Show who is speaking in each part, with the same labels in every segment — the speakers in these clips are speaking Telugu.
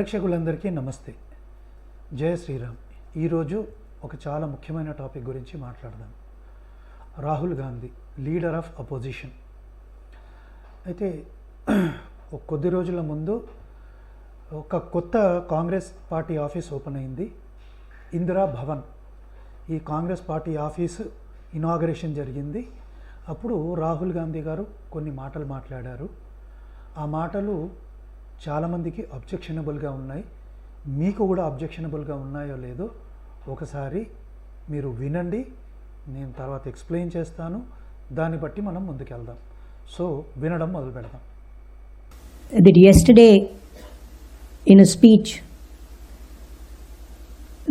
Speaker 1: ప్రేక్షకులందరికీ నమస్తే. జయ శ్రీరామ్. ఈరోజు ఒక చాలా ముఖ్యమైన టాపిక్ గురించి మాట్లాడదాం. Rahul Gandhi leader of opposition. అయితే ఒక కొద్ది రోజుల ముందు ఒక కొత్త కాంగ్రెస్ పార్టీ ఆఫీస్ ఓపెన్ అయింది. ఇందిరా భవన్. ఈ కాంగ్రెస్ పార్టీ ఆఫీసు ఇనాగరేషన్ జరిగింది. అప్పుడు రాహుల్ గాంధీ గారు కొన్ని మాటలు మాట్లాడారు. ఆ మాటలు చాలామందికి అబ్జెక్షనబుల్గా ఉన్నాయి. మీకు కూడా అబ్జెక్షనబుల్గా ఉన్నాయో లేదో ఒకసారి మీరు వినండి. నేను తర్వాత ఎక్స్ప్లెయిన్ చేస్తాను. దాన్ని బట్టి మనం ముందుకెళ్దాం. సో వినడం మొదలు పెడదాం.
Speaker 2: That yesterday, in a speech,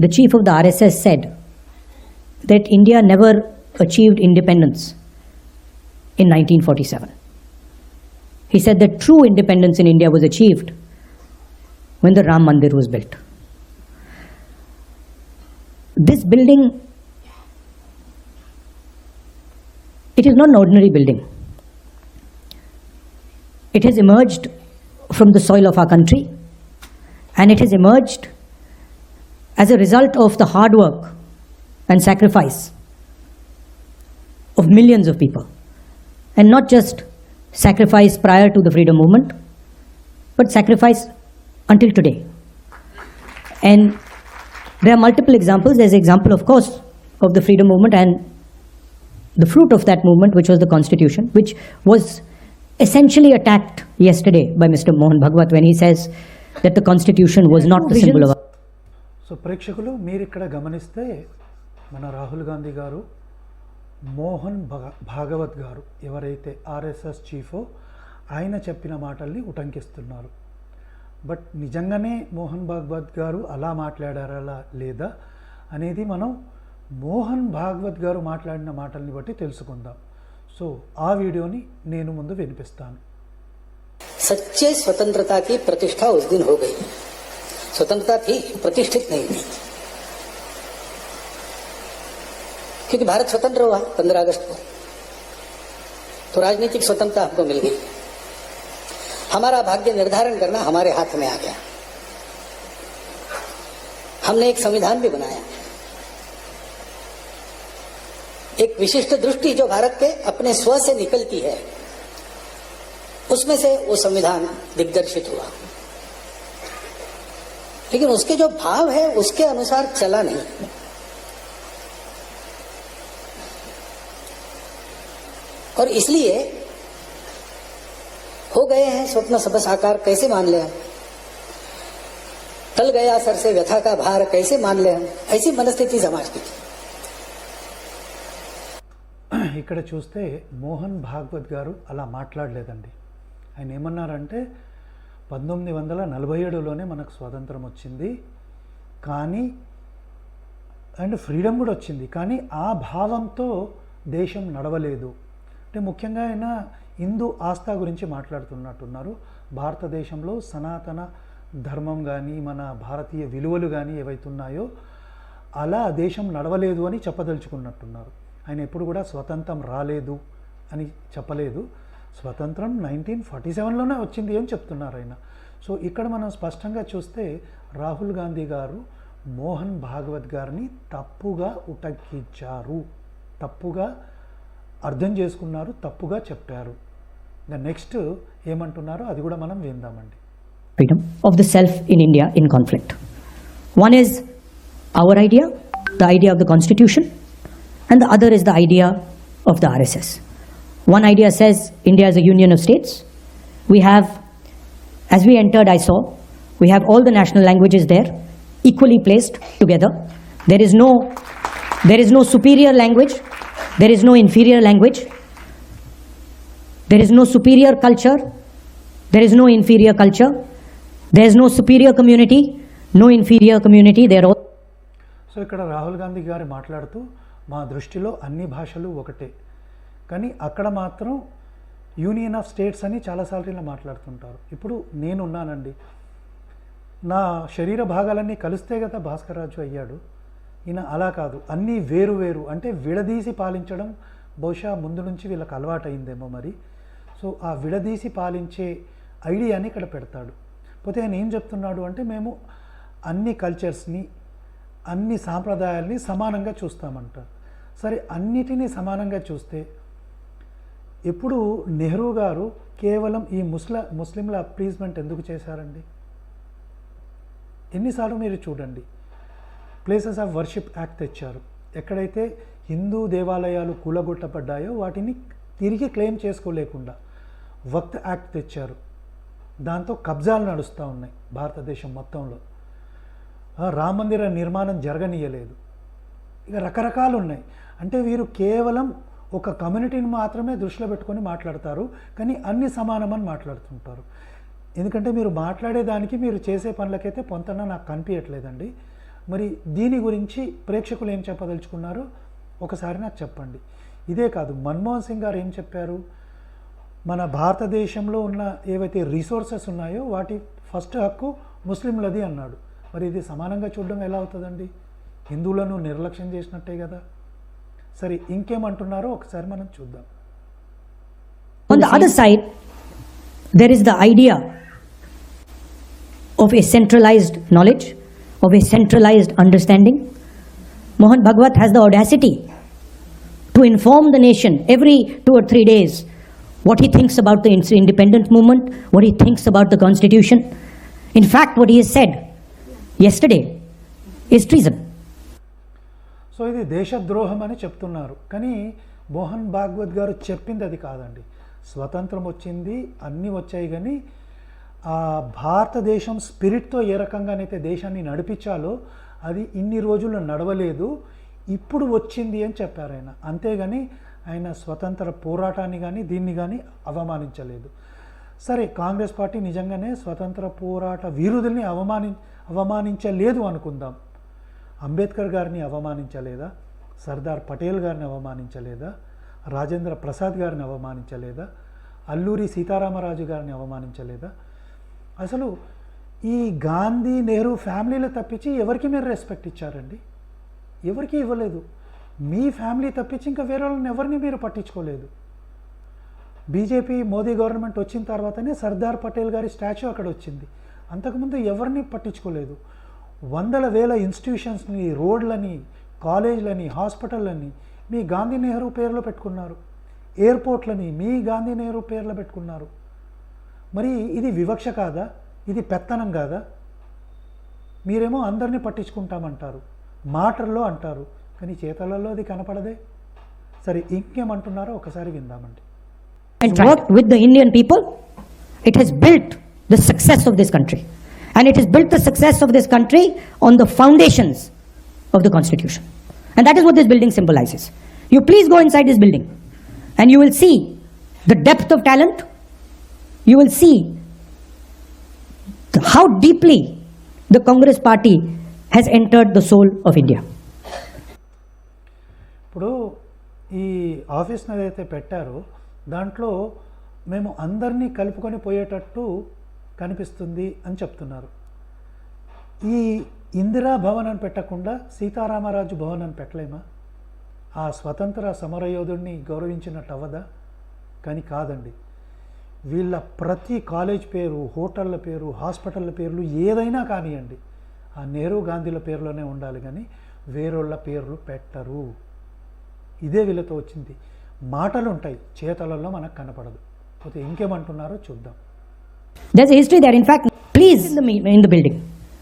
Speaker 2: the chief of the RSS said that India never achieved independence in 1947. He said that true independence in India was achieved when the Ram Mandir was built. This building, it is not an ordinary building. It has emerged from the soil of our country and it has emerged as a result of the hard work and sacrifice of millions of people. And not just sacrifice prior to the freedom movement, but sacrifice until today. And there are multiple examples. There's an example, of course, of the freedom movement and the fruit of that movement, which was the constitution, which was essentially attacked yesterday by Mr. Mohan Bhagwat when he says that the constitution was not the symbol of our
Speaker 1: so ప్రేక్షకులు మీరు ఇక్కడ గమనిస్తే మన రాహుల్ గాంధీ గారు మోహన్ భగ భాగవత్ గారు ఎవరైతే ఆర్ఎస్ఎస్ చీఫో ఆయన చెప్పిన మాటల్ని ఉటంకిస్తున్నారు బట్ నిజంగానే మోహన్ భాగవత్ గారు అలా మాట్లాడారా లేదా అనేది మనం మోహన్ భాగవత్ గారు మాట్లాడిన మాటల్ని బట్టి తెలుసుకుందాం సో ఆ వీడియోని నేను ముందు వినిపిస్తాను
Speaker 3: सच्चे स्वतंत्रता की प्रतिष्ठा उस दिन हो गई स्वतंत्रता थी प्रतिष्ठित नहीं थी क्योंकि भारत स्वतंत्र हुआ पंद्रह अगस्त को। तो राजनीतिक स्वतंत्रता हमको मिल गई। हमारा भाग्य निर्धारण करना हमारे हाथ में आ गया। हमने एक संविधान भी बनाया। एक विशिष्ट दृष्टि जो भारत के अपने स्व से निकलती है, उसमें से वो संविधान दिग्दर्शित हुआ। लेकिन उसके जो भाव है, उसके अनुसार चला नहीं। और इसलिए हो गए हैं स्वप्न सब साकार कैसे मान ले हम टल गया सर से व्यथा का भार कैसे मान ले हम ऐसी मनस्थिति समाज की थी
Speaker 1: ఇక్కడ చూస్తే మోహన్ భాగవత్ గారు అలా మాట్లాడలేదండి ఆయన ఏమన్నారంటే పంతొమ్మిది వందల నలభై ఏడులోనే మనకు స్వాతంత్రం వచ్చింది కానీ అండ్ ఫ్రీడమ్ కూడా వచ్చింది కానీ ఆ భావంతో దేశం నడవలేదు అంటే ముఖ్యంగా ఆయన హిందూ ఆస్థా గురించి మాట్లాడుతున్నట్టున్నారు. భారతదేశంలో సనాతన ధర్మం కానీ మన భారతీయ విలువలు కానీ ఏవైతున్నాయో అలా దేశం నడవలేదు అని చెప్పదలుచుకున్నట్టున్నారు. ఆయన ఎప్పుడు కూడా స్వతంత్రం రాలేదు అని చెప్పలేదు. స్వతంత్రం నైన్టీన్ ఫార్టీ సెవెన్లోనే వచ్చింది అని చెప్తున్నారు ఆయన. సో ఇక్కడ మనం స్పష్టంగా చూస్తే రాహుల్ గాంధీ గారు మోహన్ భాగవత్ గారిని తప్పుగా ఉటంకించారు తప్పుగా అర్థం చేసుకున్నారు తప్పుగా చెప్పారు. ఇంకా నెక్స్ట్ ఏమంటున్నారు అది కూడా మనం విందామండి.
Speaker 2: Freedom of the self in India in conflict one is our idea the idea of the constitution and the other is the idea of the RSS one idea says India is a union of states we have as we entered I so we have all the national languages there equally placed together there is no there is no superior language there is no inferior language, there is no superior culture, there is no inferior culture. There is no superior community, no inferior community. They are all
Speaker 1: so ఇక్కడ రాహుల్ గాంధీ గారు మాట్లాడుతూ మా దృష్టిలో అన్ని భాషలు ఒకటే కానీ అక్కడ మాత్రం యూనియన్ ఆఫ్ స్టేట్స్ అని చాలాసార్లు ఇలా మాట్లాడుతుంటారు ఇప్పుడు నేనున్నానండి నా శరీర భాగాలన్నీ కలిస్తే కదా భాస్కర్రాజు అయ్యాడు ఈయన అలా కాదు. అన్నీ వేరు వేరు. అంటే విడదీసి పాలించడం బహుశా ముందు నుంచి వీళ్ళకి అలవాటైందేమో మరి. సో ఆ విడదీసి పాలించే ఐడియాని ఇక్కడ పెడతాడు. పోతే ఆయన ఏం చెప్తున్నాడు అంటే మేము అన్ని కల్చర్స్ని అన్ని సాంప్రదాయాల్ని సమానంగా చూస్తామంటారు. సరే అన్నిటినీ సమానంగా చూస్తే ఎప్పుడు నెహ్రూ గారు కేవలం ఈ ముస్ల ముస్లింల అప్రీజ్మెంట్ ఎందుకు చేశారండి? ఎన్నిసార్లు మీరు చూడండి. ప్లేసెస్ ఆఫ్ వర్షిప్ యాక్ట్ తెచ్చారు. ఎక్కడైతే హిందూ దేవాలయాలు కూలగొట్టబడ్డాయో వాటిని తిరిగి క్లెయిమ్ చేసుకోలేకుండా వక్త్ యాక్ట్ తెచ్చారు. దాంతో కబ్జాలు నడుస్తూ ఉన్నాయి భారతదేశం మొత్తంలో. ఆ, రామ మందిర నిర్మాణం జరగనీయలేదు. ఇక రకరకాలు ఉన్నాయి. అంటే వీరు కేవలం ఒక కమ్యూనిటీని మాత్రమే దృష్టిలో పెట్టుకొని మాట్లాడతారు. కానీ అన్ని సమానమని మాట్లాడుతుంటారు. ఎందుకంటే మీరు మాట్లాడేదానికి మీరు చేసే పనులకైతే పొంతన నాకు కనిపించట్లేదండి. మరి దీని గురించి ప్రేక్షకులు ఏం చెప్పదలుచుకున్నారు? ఒకసారి నాకు చెప్పండి. ఇదే కాదు మన్మోహన్ సింగ్ గారు ఏం చెప్పారు? మన భారతదేశంలో ఉన్న ఏవైతే రిసోర్సెస్ ఉన్నాయో వాటి ఫస్ట్ హక్కు ముస్లింలది అన్నాడు. మరి ఇది సమానంగా చూడడం ఎలా అవుతుందండి? హిందువులను నిర్లక్ష్యం చేసినట్టే కదా. సరే ఇంకేమంటున్నారో ఒకసారి మనం చూద్దాం.
Speaker 2: On the other side, there is the idea of a centralized knowledge, of a centralized understanding. Mohan Bhagwat has the audacity to inform the nation every two or three days what he thinks about the ins- independent movement, what he thinks about the constitution. In fact, what he has said yesterday is treason.
Speaker 1: So ఇది దేశద్రోహం అని చెప్తున్నారు కానీ మోహన్ భాగవత్ గారు చెప్పింది అది కాదండి స్వతంత్రం వచ్చింది అన్నీ వచ్చాయి కానీ ఆ భారతదేశం స్పిరిట్తో ఏ రకంగానైతే దేశాన్ని నడిపించాలో అది ఇన్ని రోజులు నడవలేదు. ఇప్పుడు వచ్చింది అని చెప్పారు ఆయన. అంతేగాని ఆయన స్వతంత్ర పోరాటాన్ని కానీ దీన్ని కానీ అవమానించలేదు. సరే కాంగ్రెస్ పార్టీ నిజంగానే స్వతంత్ర పోరాట వీరుదుల్ని అవమాని అవమానించలేదు అనుకుందాం. అంబేద్కర్ గారిని అవమానించలేదా? సర్దార్ పటేల్ గారిని అవమానించలేదా? రాజేంద్ర ప్రసాద్ గారిని అవమానించలేదా? అల్లూరి సీతారామరాజు గారిని అవమానించలేదా? అసలు ఈ గాంధీ నెహ్రూ ఫ్యామిలీలు తప్పించి ఎవరికి మీరు రెస్పెక్ట్ ఇచ్చారండి? ఎవరికి ఇవ్వలేదు. మీ ఫ్యామిలీ తప్పించి ఇంకా వేరే వాళ్ళని ఎవరిని మీరు పట్టించుకోలేదు? బీజేపీ మోదీ గవర్నమెంట్ వచ్చిన తర్వాతనే సర్దార్ పటేల్ గారి స్టాచ్యూ అక్కడ వచ్చింది. అంతకుముందు ఎవరిని పట్టించుకోలేదు. వందల వేల ఇన్స్టిట్యూషన్స్ని రోడ్లని కాలేజ్లని హాస్పిటల్లని మీ గాంధీ నెహ్రూ పేర్లో పెట్టుకున్నారు. ఎయిర్పోర్ట్లని మీ గాంధీ నెహ్రూ పేర్లో పెట్టుకున్నారు. మరి ఇది వివక్ష కాదా? ఇది పెత్తనం కాదా? మీరేమో అందరినీ పట్టించుకుంటామంటారు మాటల్లో అంటారు కానీ చేతలలో అది కనపడదే. సరే ఇంకేమంటున్నారో ఒకసారి విందామండి.
Speaker 2: With the Indian people it has built the success of this country and it is built the success of this country on the foundations of the constitution and that is what this building symbolises you please go inside this building and you will see the depth of talent You will see how how deeply the Congress party has entered the soul of India.
Speaker 1: ఇప్పుడు ఈ ఆఫీస్ని ఏదైతే పెట్టారో దాంట్లో మేము అందరినీ కలుపుకొని పోయేటట్టు కనిపిస్తుంది అని చెప్తున్నారు. ఈ ఇందిరా భవన్ అని పెట్టకుండా సీతారామరాజు భవన్ అని పెట్టలేమా? ఆ స్వతంత్ర సమరయోధుడిని గౌరవించినట్టు అవ్వదా కానీ కాదండి. వీళ్ళ ప్రతి కాలేజ్ పేరు హోటళ్ళ పేరు హాస్పిటళ్ళ పేర్లు ఏదైనా కానివ్వండి ఆ నెహ్రూ గాంధీల పేర్లోనే ఉండాలి కానీ వేరేళ్ళ పేర్లు పెట్టరు. ఇదే వీళ్ళతో వచ్చింది. మాటలు ఉంటాయి చేతలలో మనకు కనపడదు. పోతే ఇంకేమంటున్నారో చూద్దాం.
Speaker 2: This history that in fact please the me in the building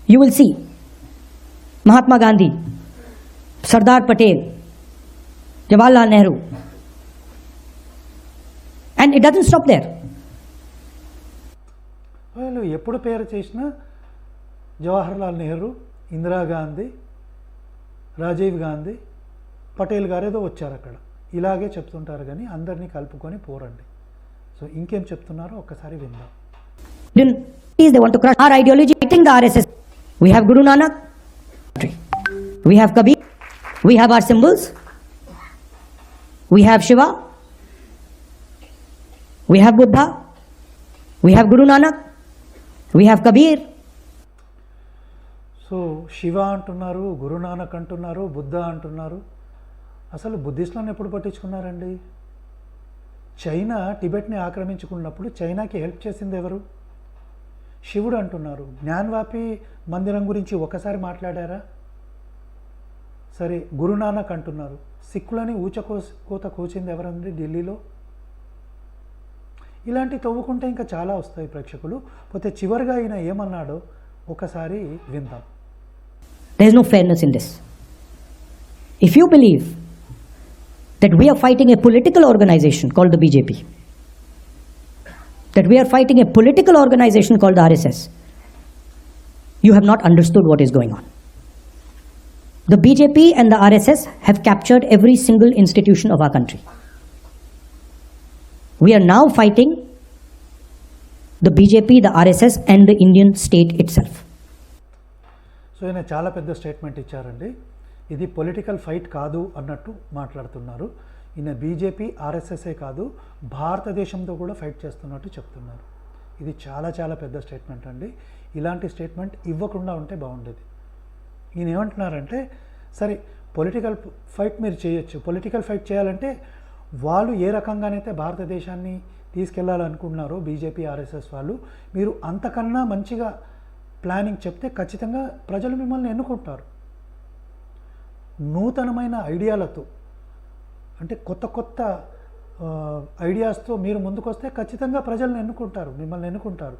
Speaker 2: you will see Mahatma Gandhi Sardar Patel Jawaharlal Nehru and it doesn't stop there
Speaker 1: వీళ్ళు ఎప్పుడు పేరు చేసినా జవహర్లాల్ నెహ్రూ ఇందిరాగాంధీ రాజీవ్ గాంధీ పటేల్ గారు ఏదో వచ్చారు అక్కడ. ఇలాగే చెప్తుంటారు కానీ అందరినీ కలుపుకొని పోరండి. సో ఇంకేం చెప్తున్నారో ఒక్కసారి విందాం.
Speaker 2: Is our ideology I we have Guru Nanak we have Kabir we are symbols we have Shiva we have Buddha we have Guru Nanak we have Kabir
Speaker 1: so Shiva అంటున్నారు గురునానక్ అంటున్నారు బుద్ధ అంటున్నారు. అసలు బుద్ధిస్టులను ఎప్పుడు పట్టించుకున్నారండి? చైనా టిబెట్ని ఆక్రమించుకున్నప్పుడు చైనాకి హెల్ప్ చేసింది ఎవరు? శివుడు అంటున్నారు. జ్ఞాన్వాపి మందిరం గురించి ఒకసారి మాట్లాడారా? సరే గురునానక్ అంటున్నారు. సిక్కులని ఊచకో కోత కూచింది ఎవరండి ఢిల్లీలో? ఇలాంటి తవ్వుకుంటే ఇంకా చాలా వస్తాయి ప్రేక్షకులు. పోతే చివరిగా ఆయన ఏమన్నాడో ఒకసారి విందాం.
Speaker 2: There no fairness in this if you believe that we are fighting a political organisation called the BJP that we are fighting a political organisation called RSS you have not understood what is going on the BJP and the RSS have captured every single institution of our country We now fighting the BJP the RSS and the Indian state itself
Speaker 1: so ఈయన చాలా పెద్ద స్టేట్మెంట్ ఇచ్చారండి. ఇది పొలిటికల్ ఫైట్ కాదు అన్నట్టు మాట్లాడుతున్నారు. ఈయన బీజేపీ ఆర్ఎస్ఎస్ఏ కాదు భారతదేశంతో కూడా ఫైట్ చేస్తున్నట్టు చెప్తున్నారు. ఇది చాలా చాలా పెద్ద స్టేట్మెంట్ అండి. ఇలాంటి స్టేట్మెంట్ ఇవ్వకుండా ఉంటే బాగుండేది. ఈయన ఏమంటున్నారంటే సరే పొలిటికల్ ఫైట్ మీరు చేయొచ్చు. పొలిటికల్ ఫైట్ చేయాలంటే వాళ్ళు ఏ రకంగానైతే భారతదేశాన్ని తీసుకెళ్ళాలనుకుంటున్నారో బీజేపీ ఆర్ఎస్ఎస్ వాళ్ళు మీరు అంతకన్నా మంచిగా ప్లానింగ్ చెప్తే ఖచ్చితంగా ప్రజలు మిమ్మల్ని ఎన్నుకుంటారు. నూతనమైన ఐడియాలతో అంటే కొత్త కొత్త ఐడియాస్తో మీరు ముందుకొస్తే ఖచ్చితంగా ప్రజలను ఎన్నుకుంటారు మిమ్మల్ని ఎన్నుకుంటారు.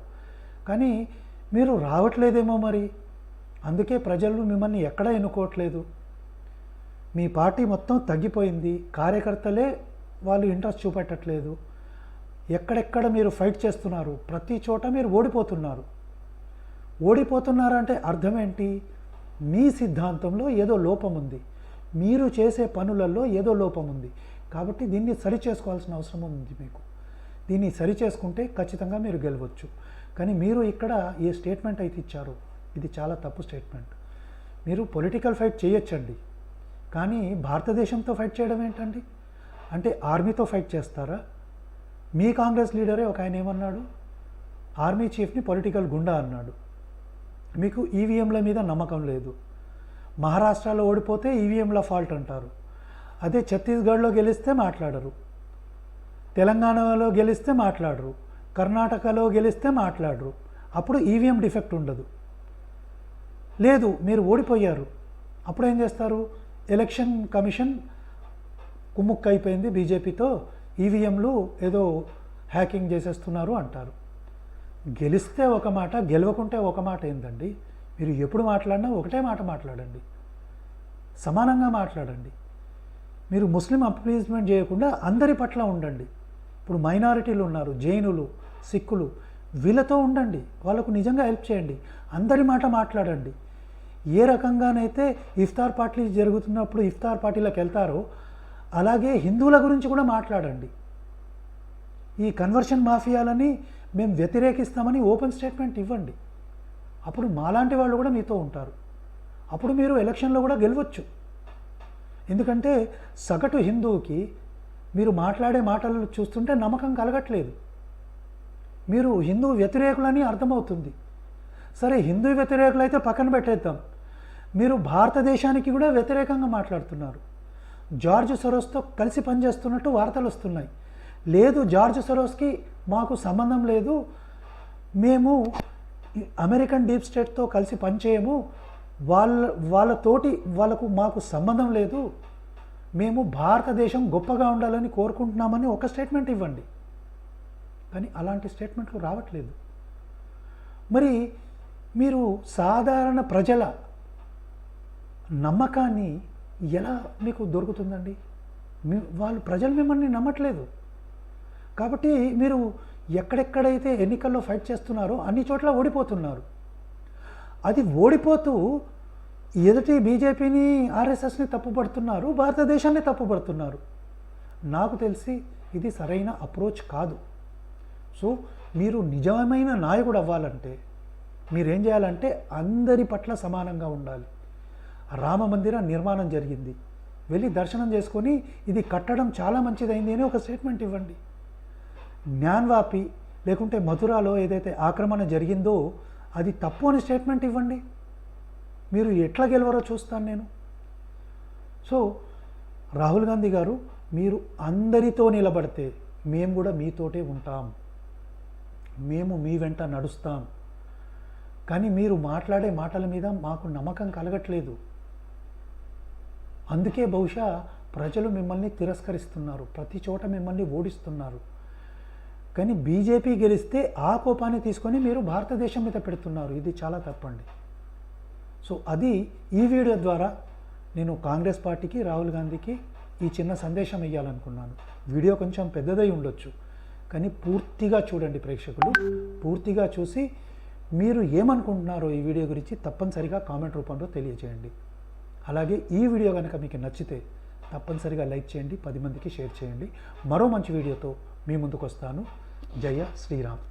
Speaker 1: కానీ మీరు రావట్లేదేమో మరి. అందుకే ప్రజలు మిమ్మల్ని ఎక్కడ ఎన్నుకోవట్లేదు. మీ పార్టీ మొత్తం తగ్గిపోయింది. కార్యకర్తలే వాళ్ళు ఇంట్రెస్ట్ చూపెట్టట్లేదు. ఎక్కడెక్కడ మీరు ఫైట్ చేస్తున్నారు ప్రతి చోట మీరు ఓడిపోతున్నారు. ఓడిపోతున్నారంటే అర్థం ఏంటి మీ సిద్ధాంతంలో ఏదో లోపం ఉంది. మీరు చేసే పనులలో ఏదో లోపం ఉంది. కాబట్టి దీన్ని సరి చేసుకోవాల్సిన అవసరం ఉంది మీకు. దీన్ని సరి చేసుకుంటే ఖచ్చితంగా మీరు గెలవచ్చు. కానీ మీరు ఇక్కడ ఏ స్టేట్మెంట్ అయితే ఇచ్చారో ఇది చాలా తప్పు స్టేట్మెంట్. మీరు పొలిటికల్ ఫైట్ చేయొచ్చండి. కానీ భారతదేశంతో ఫైట్ చేయడం ఏంటండి? అంటే ఆర్మీతో ఫైట్ చేస్తారా? మీ కాంగ్రెస్ లీడరే ఒక ఆయన ఏమన్నాడు? ఆర్మీ చీఫ్ని పొలిటికల్ గుండా అన్నాడు. మీకు ఈవీఎంల మీద నమ్మకం లేదు. మహారాష్ట్రలో ఓడిపోతే ఈవీఎంల ఫాల్ట్ అంటారు. అదే ఛత్తీస్గఢ్లో గెలిస్తే మాట్లాడరు. తెలంగాణలో గెలిస్తే మాట్లాడరు. కర్ణాటకలో గెలిస్తే మాట్లాడరు. అప్పుడు ఈవీఎం డిఫెక్ట్ ఉండదు. లేదు మీరు ఓడిపోయారు. అప్పుడు ఏం చేస్తారు? ఎలక్షన్ కమిషన్ కుమ్ముక్కైపోయింది బీజేపీతో. ఈవీఎంలు ఏదో హ్యాకింగ్ చేసేస్తున్నారు అంటారు. గెలిస్తే ఒక మాట గెలవకుంటే ఒక మాట ఏందండి? మీరు ఎప్పుడు మాట్లాడినా ఒకటే మాట మాట్లాడండి. సమానంగా మాట్లాడండి. మీరు ముస్లిం అప్లీజ్మెంట్ చేయకుండా అందరి పట్ల ఉండండి. ఇప్పుడు మైనారిటీలు ఉన్నారు జైనులు సిక్కులు వీళ్ళతో ఉండండి. వాళ్ళకు నిజంగా హెల్ప్ చేయండి. అందరి మాట మాట్లాడండి. ఏ రకంగానైతే ఇఫ్తార్ పార్టీ జరుగుతున్నప్పుడు ఇఫ్తార్ పార్టీలకు వెళ్తారో అలాగే హిందువుల గురించి కూడా మాట్లాడండి. ఈ కన్వర్షన్ మాఫియాలని మేము వ్యతిరేకిస్తామని ఓపెన్ స్టేట్మెంట్ ఇవ్వండి. అప్పుడు మాలాంటి వాళ్ళు కూడా మీతో ఉంటారు. అప్పుడు మీరు ఎలక్షన్లో కూడా గెలవచ్చు. ఎందుకంటే సగటు హిందువుకి మీరు మాట్లాడే మాటలు చూస్తుంటే నమ్మకం కలగట్లేదు. మీరు హిందూ వ్యతిరేకులని అర్థమవుతుంది. సరే హిందూ వ్యతిరేకులు అయితే పక్కన పెట్టేద్దాం. మీరు భారతదేశానికి కూడా వ్యతిరేకంగా మాట్లాడుతున్నారు. జార్జ్ సొరోస్తో కలిసి పనిచేస్తున్నట్టు వార్తలు వస్తున్నాయి. లేదు జార్జ్ సొరోస్కి మాకు సంబంధం లేదు. మేము అమెరికన్ డీప్ స్టేట్తో కలిసి పనిచేయము. వాళ్ళ వాళ్ళతోటి వాళ్ళకు మాకు సంబంధం లేదు. మేము భారతదేశం గొప్పగా ఉండాలని కోరుకుంటున్నామని ఒక స్టేట్మెంట్ ఇవ్వండి. కానీ అలాంటి స్టేట్మెంట్లు రావట్లేదు. మరి మీరు సాధారణ ప్రజల నమ్మకాన్ని ఎలా మీకు దొరుకుతుందండి? మీ వాళ్ళు ప్రజలు మిమ్మల్ని నమ్మట్లేదు. కాబట్టి మీరు ఎక్కడెక్కడైతే ఎన్నికల్లో ఫైట్ చేస్తున్నారో అన్ని చోట్ల ఓడిపోతున్నారు. అది ఓడిపోతూ ఎదుటి బీజేపీని ఆర్ఎస్ఎస్ని తప్పుపడుతున్నారు భారతదేశాన్ని తప్పుపడుతున్నారు. నాకు తెలిసి ఇది సరైన అప్రోచ్ కాదు. సో మీరు నిజమైన నాయకుడు అవ్వాలంటే మీరేం చేయాలంటే అందరి పట్ల సమానంగా ఉండాలి. రామ మందిర నిర్మాణం జరిగింది. వెళ్ళి దర్శనం చేసుకొని ఇది కట్టడం చాలా మంచిదైంది అని ఒక స్టేట్మెంట్ ఇవ్వండి. జ్ఞాన్వాపి లేకుంటే మథురాలో ఏదైతే ఆక్రమణ జరిగిందో అది తప్పు అని స్టేట్మెంట్ ఇవ్వండి. మీరు ఎట్లా గెలవరో చూస్తాను నేను. సో రాహుల్ గాంధీ గారు మీరు అందరితో నిలబడితే మేము కూడా మీతోటే ఉంటాం. మేము మీ వెంట నడుస్తాం. కానీ మీరు మాట్లాడే మాటల మీద మాకు నమ్మకం కలగట్లేదు. అందుకే బహుశా ప్రజలు మిమ్మల్ని తిరస్కరిస్తున్నారు. ప్రతి చోట మిమ్మల్ని ఓడిస్తున్నారు. కానీ బీజేపీ గెలిస్తే ఆ కోపాన్ని తీసుకొని మీరు భారతదేశం మీద పెడుతున్నారు. ఇది చాలా తప్పండి. సో అది ఈ వీడియో ద్వారా నేను కాంగ్రెస్ పార్టీకి రాహుల్ గాంధీకి ఈ చిన్న సందేశం ఇవ్వాలనుకున్నాను వీడియో కొంచెం పెద్దదై ఉండొచ్చు. కానీ పూర్తిగా చూడండి ప్రేక్షకులు. పూర్తిగా చూసి మీరు ఏమనుకుంటున్నారో ఈ వీడియో గురించి తప్పనిసరిగా కామెంట్ రూపంలో తెలియజేయండి. అలాగే ఈ వీడియో కనుక మీకు నచ్చితే తప్పనిసరిగా లైక్ చేయండి పది మందికి షేర్ చేయండి. మరో మంచి వీడియోతో మీ ముందుకు వస్తాను జయ శ్రీరామ్.